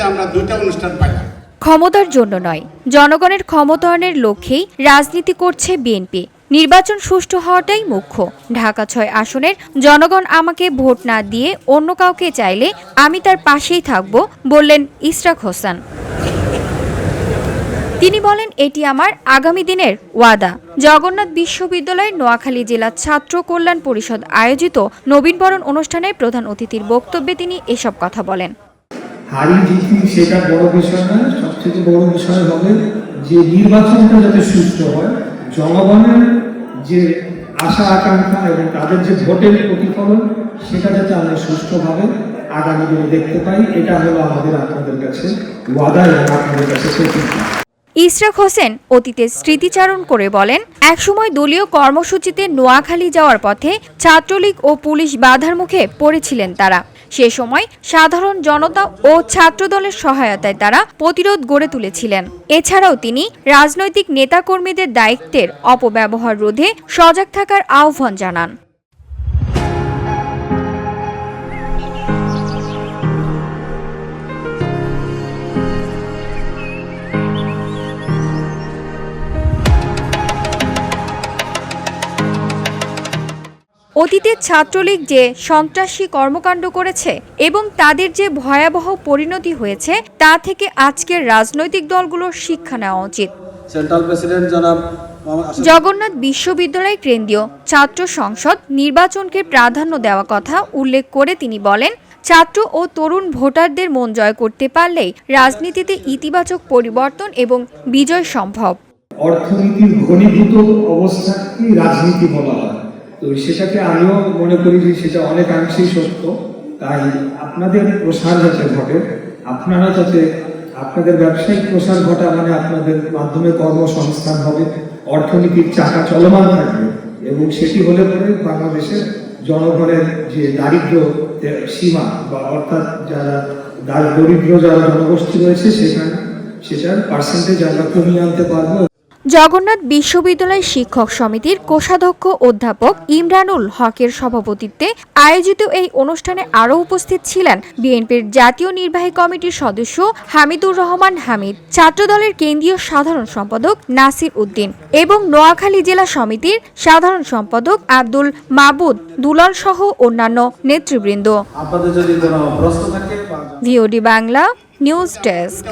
মধ্যে আমরা দুইটা অনুষ্ঠান পাইলাম। ক্ষমতার জন্য নয়, জনগণের ক্ষমতায়নের লক্ষ্যেই রাজনীতি করছে বিএনপি। নির্বাচন সুষ্ঠু হওয়াটাই মুখ্য। ঢাকা ছয় আসনের জনগণ আমাকে ভোট না দিয়ে অন্য কাউকে চাইলে আমি তার পাশেই থাকব, বললেন ইশরাক হোসেন। তিনি বলেন, এটি আমার আগামী দিনের ওয়াদা। জগন্নাথ বিশ্ববিদ্যালয়ের নোয়াখালী জেলা ছাত্র কল্যাণ পরিষদ আয়োজিত নবীনবরণ অনুষ্ঠানে প্রধান অতিথির বক্তব্যে তিনি এসব কথা বলেন। হারি জিতি সেটা বড় বিষয় নয়, সবচেয়ে বড় বিষয় হবে যে নির্বাচনটা যাতে সুস্থ হয়, জনগণের যে আশা, আকাঙ্ক্ষা এবং তাদের যে ভোটের প্রতিফলন, সেটা যাতে আমরা সুষ্ঠুভাবে আগামী দিনে দেখতে পাই, এটা হলো আমাদের আপনাদের কাছে ওয়াদা আপনাদের কাছে প্রতিজ্ঞা। ইশরাক হোসেন অতীতে স্মৃতিচারণ করে বলেন, একসময় দলীয় কর্মসূচিতে নোয়াখালী যাওয়ার পথে ছাত্রলীগ ও পুলিশ বাধার মুখে পড়েছিলেন তারা। সে সময় সাধারণ জনতা ও ছাত্রদলের সহায়তায় তারা প্রতিরোধ গড়ে তুলেছিলেন। এছাড়াও তিনি রাজনৈতিক নেতাকর্মীদের দায়িত্বের অপব্যবহার রোধে সজাগ থাকার আহ্বান জানান। অতীতে ছাত্রলীগ যে সন্ত্রাসী কর্মকাণ্ড করেছে এবং তাদের যে ভয়াবহ পরিণতি হয়েছে তা থেকে আজকের রাজনৈতিক দলগুলোর শিক্ষা নেওয়া উচিত। সেন্ট্রাল প্রেসিডেন্ট জনাব জগন্নাথ বিশ্ববিদ্যালয় কেন্দ্রীয় ছাত্র সংসদ নির্বাচনকে প্রাধান্য দেওয়া কথা উল্লেখ করে তিনি বলেন ছাত্র ও তরুণ ভোটারদের মন জয় করতে পারলেই রাজনীতিতে ইতিবাচক পরিবর্তন এবং বিজয় সম্ভব। অর্থনীতির ঘনীভূত অবস্থাকেই রাজনীতি বলা হয়? তো সেটাকে আমিও মনে করি যে সেটা অনেকাংশেই সত্য। তাই আপনাদের প্রসার যাতে ঘটে, আপনারা যাতে আপনাদের ব্যবসায়িক প্রসার ঘটা মানে আপনাদের মাধ্যমে কর্মসংস্থান হবে, অর্থনীতির চাকা চলমান থাকবে, এবং সেটি হলে পরে বাংলাদেশের জনগণের যে দারিদ্র সীমা, বা অর্থাৎ যারা দার- দরিদ্র যারা জনগোষ্ঠী রয়েছে, সেখানে সেটার পার্সেন্টেজ আমরা কমিয়ে আনতে পারব জগন্নাথ বিশ্ববিদ্যালয় শিক্ষক সমিতির কোষাধ্যক্ষ অধ্যাপক ইমরানুল হকের সভাপতিত্বে আয়োজিত এই অনুষ্ঠানে আরও উপস্থিত ছিলেন বিএনপির জাতীয় নির্বাহী কমিটির সদস্য হামিদুর রহমান হামিদ ছাত্রদলের কেন্দ্রীয় সাধারণ সম্পাদক নাসির উদ্দিন এবং নোয়াখালী জেলা সমিতির সাধারণ সম্পাদক আব্দুল মাবুদ দুলাল সহ অন্যান্য নেতৃবৃন্দ। VOD Bangla news desk.